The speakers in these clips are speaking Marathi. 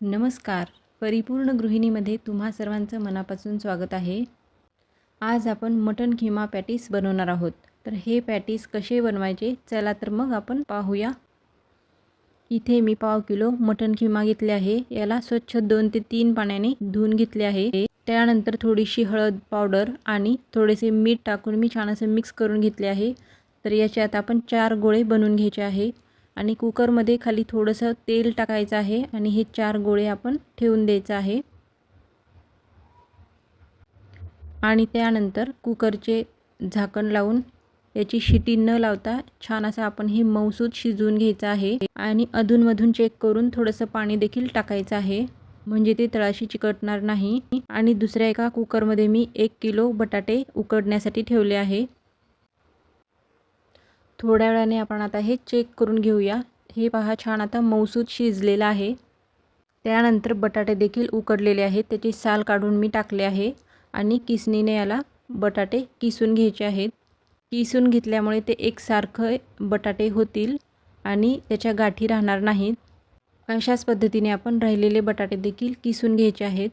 नमस्कार. परिपूर्ण गृहिणीमध्ये तुम्हा सर्वांचं मनापासून स्वागत आहे. आज आपण मटण किमा पॅटीस बनवणार आहोत. तर हे पॅटीस कसे बनवायचे? चला तर मग आपण पाहूया. इथे मी पाव किलो मटण किमा घेतले आहे. याला स्वच्छ दोन ते तीन पाण्याने धुवून घेतले आहे. त्यानंतर थोडीशी हळद पावडर आणि थोडेसे मीठ टाकून मी छान असं मिक्स करून घेतले आहे. तर याच्यात आपण चार गोळे बनवून घ्यायचे आहे. आणि कुकरमध्ये खाली थोडंसं तेल टाकायचं आहे आणि हे चार गोळे आपण ठेवून द्यायचं आहे. आणि त्यानंतर कुकरचे झाकण लावून याची शिटी न लावता छान असं आपण हे मऊसूद शिजवून घ्यायचं आहे आणि अधूनमधून चेक करून थोडंसं पाणी देखील टाकायचं आहे. म्हणजे ते तळाशी चिकटणार नाही. आणि दुसऱ्या एका कुकरमध्ये मी एक किलो बटाटे उकडण्यासाठी ठेवले आहे. थोड्या वेळाने आपण आता हे चेक करून घेऊया. हे पहा छान आता मौसूद शिजलेलं आहे. त्यानंतर बटाटे देखील उकडलेले आहेत. त्याची साल काढून मी टाकले आहे आणि किसणीने याला बटाटे किसून घ्यायचे आहेत. किसून घेतल्यामुळे ते एकसारखं बटाटे होतील आणि त्याच्या गाठी राहणार नाहीत. अशाच पद्धतीने आपण राहिलेले बटाटे देखील किसून घ्यायचे आहेत.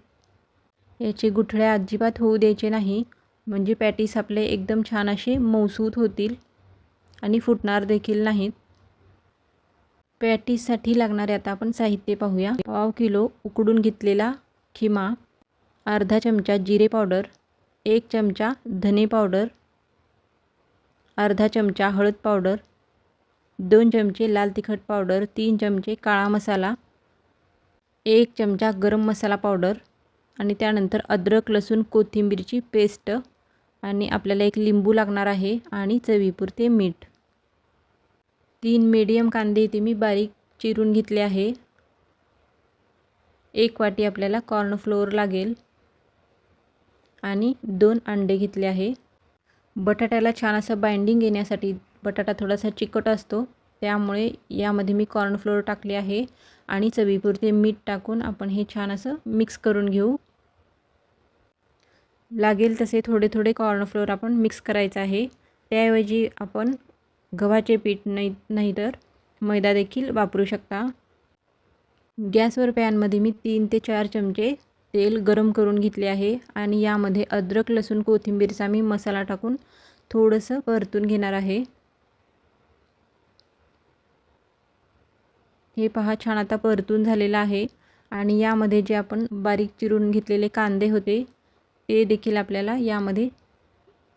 याचे गुठळ्या अजिबात होऊ द्यायचे नाही. म्हणजे पॅटीस आपले एकदम छान असे मौसूद होतील. आणि फुटणार देखील नाहीत. पॅटीससाठी लागणारे आता आपण साहित्य पाहूया. पाव किलो उकडून घेतलेला खिमा अर्धा चमचा जिरे पावडर एक चमचा धने पावडर अर्धा चमचा हळद पावडर दोन चमचे लाल तिखट पावडर तीन चमचे काळा मसाला एक चमचा गरम मसाला पावडर आणि त्यानंतर अद्रक लसूण कोथिंबीरची पेस्ट आणि आपल्याला एक लिंबू लागणार आहे आणि चवीपुरते मीठ. तीन मीडियम कांदे इथे मी बारीक चिरून घेतले आहे. एक वाटी आपल्याला कॉर्नफ्लोअर लागेल. आणि दोन अंडे घेतले आहे. बटाट्याला छान असं बाइंडिंग येण्यासाठी बटाटा थोडासा चिकट असतो. त्यामुळे यामध्ये मी कॉर्नफ्लोअर टाकले आहे. आणि चवीपुरते मीठ टाकून आपण हे छान असं मिक्स करून घेऊ. लागेल तसे थोडे थोडे कॉर्नफ्लोअर आपण मिक्स करायचं आहे. त्याऐवजी आपण गव्हाचे पीठ नाही नाहीतर मैदा देखील वापरू शकता. गॅसवर पॅनमध्ये मी तीन ते चार चमचे तेल गरम करून घेतले आहे आणि यामध्ये अद्रक लसूण कोथिंबीरचा मी मसाला टाकून थोडंसं परतून घेणार आहे. हे पहा छान आता परतून झालेलं आहे आणि यामध्ये जे आपण बारीक चिरून घेतलेले कांदे होते ते देखील आपल्याला यामध्ये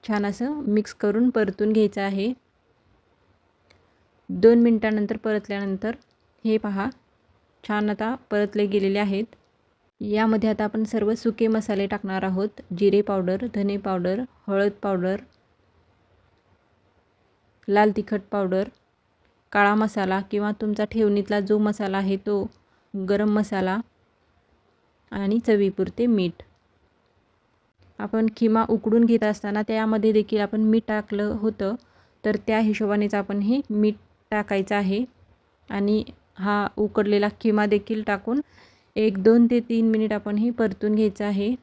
छान असं मिक्स करून परतून घ्यायचं आहे. दोन मिनटानंतर परतल्यानंतर हे पहा छान आता परतले गेलेले आहेत. यामध्ये आता आपण सर्व सुके मसाले टाकणार आहोत. जिरे पावडर धने पावडर हळद पावडर लाल तिखट पावडर काळा मसाला किंवा तुमचा ठेवणीतला जो मसाला आहे तो गरम मसाला आणि चवीपुरते मीठ. आपण खिमा उकडून घेत असताना त्यामध्ये देखील आपण मीठ टाकलं होतं तर त्या हिशोबानेच आपण हे मीठ टाकायचं आहे. आणि हा उकडलेला किमा देखील टाकून एक दोन ते तीन मिनिट आपण हे परतून घ्यायचं आहे.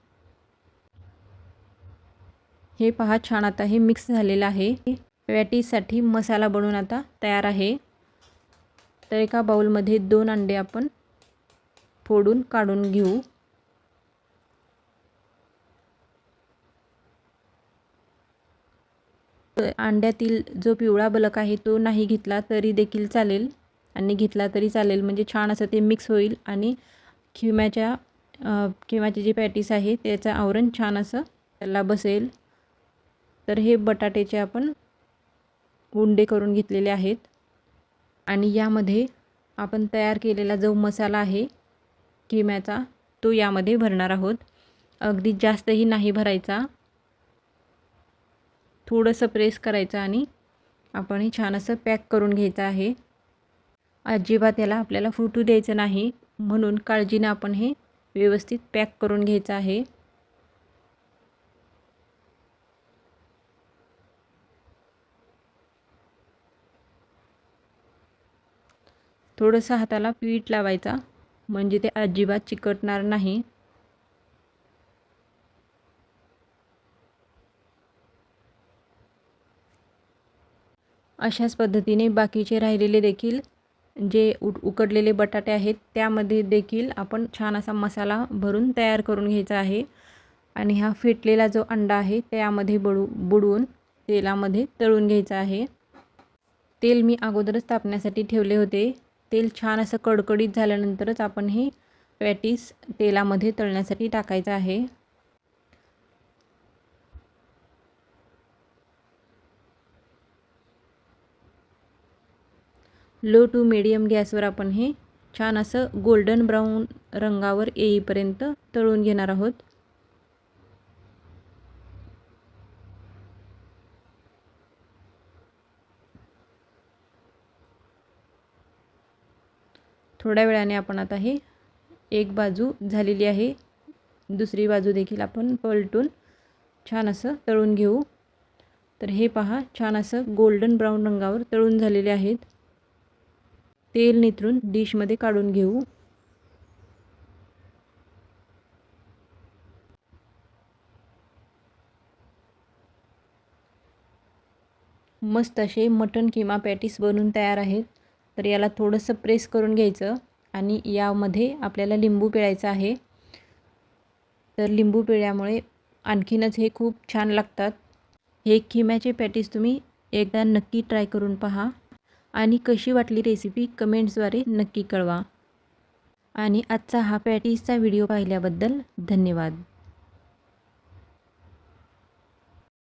हे पहा छान आता हे मिक्स झालेलं आहे. पॅटीसाठी मसाला बनवून आता तयार आहे. तर एका बाऊलमध्ये दोन अंडे आपण फोडून काढून घेऊ. अंड्यातील जो पिवळा बलक आहे तो नाही घेतला तरी देखील चालेल. आणि घेतला तरी चालेल म्हणजे छान असं ते मिक्स होईल आणि खिम्याच्या खिम्याची जी पॅटीस आहे त्याचं आवरण छान असं त्याला बसेल. तर हे बटाट्याचे आपण उंडे करून घेतलेले आहेत. आणि यामध्ये आपण तयार केलेला जो मसाला आहे किम्याचा तो यामध्ये भरणार आहोत. अगदी जास्तही नाही भरायचा. थोडंसं प्रेस करायचं आणि आपण हे छान असं पॅक करून घ्यायचं आहे. अजिबात याला आपल्याला फुटू द्यायचं नाही. म्हणून काळजीनं आपण हे व्यवस्थित पॅक करून घ्यायचं आहे. थोडंसं हाताला पीठ लावायचा. म्हणजे ते अजिबात चिकटणार नाही. अशाच पद्धतीने बाकीचे राहिलेले देखील जे उ उकडलेले बटाटे आहेत त्यामध्ये देखील आपण छान असा मसाला भरून तयार करून घ्यायचा आहे. आणि हा फेटलेला जो अंडा आहे त्यामध्ये बडू बुडवून तेलामध्ये तळून घ्यायचा आहे. तेल मी अगोदरच तापण्यासाठी ठेवले होते. तेल छान असं कडकडीत झाल्यानंतरच आपण हे पॅटीस तेलामध्ये तळण्यासाठी टाकायचं आहे. लो टू मिडियम गॅसवर आपण हे छान असं गोल्डन ब्राऊन रंगावर येईपर्यंत तळून घेणार आहोत. थोड्या वेळाने आपण आता हे एक बाजू झालेली आहे. दुसरी बाजू देखील आपण पलटून छान असं तळून घेऊ. तर हे पहा छान असं गोल्डन ब्राऊन रंगावर तळून झालेले आहेत. तेल निथरून डिशमध्ये काढून घेऊ. मस्त असे मटण किंवा पॅटीस बनून तयार आहेत. तर याला थोडंसं प्रेस करून घ्यायचं आणि यामध्ये आपल्याला लिंबू पिळायचं आहे. तर लिंबू पिळ्यामुळे आणखीनच हे खूप छान लागतात. हे खिम्याचे पॅटीस तुम्ही एकदा नक्की ट्राय करून पहा. आणि कशी वाटली रेसिपी कमेंट्सद्वारे नक्की कळवा. आणि आजचा हा पॅटीसचा व्हिडिओ पाहिल्याबद्दल धन्यवाद.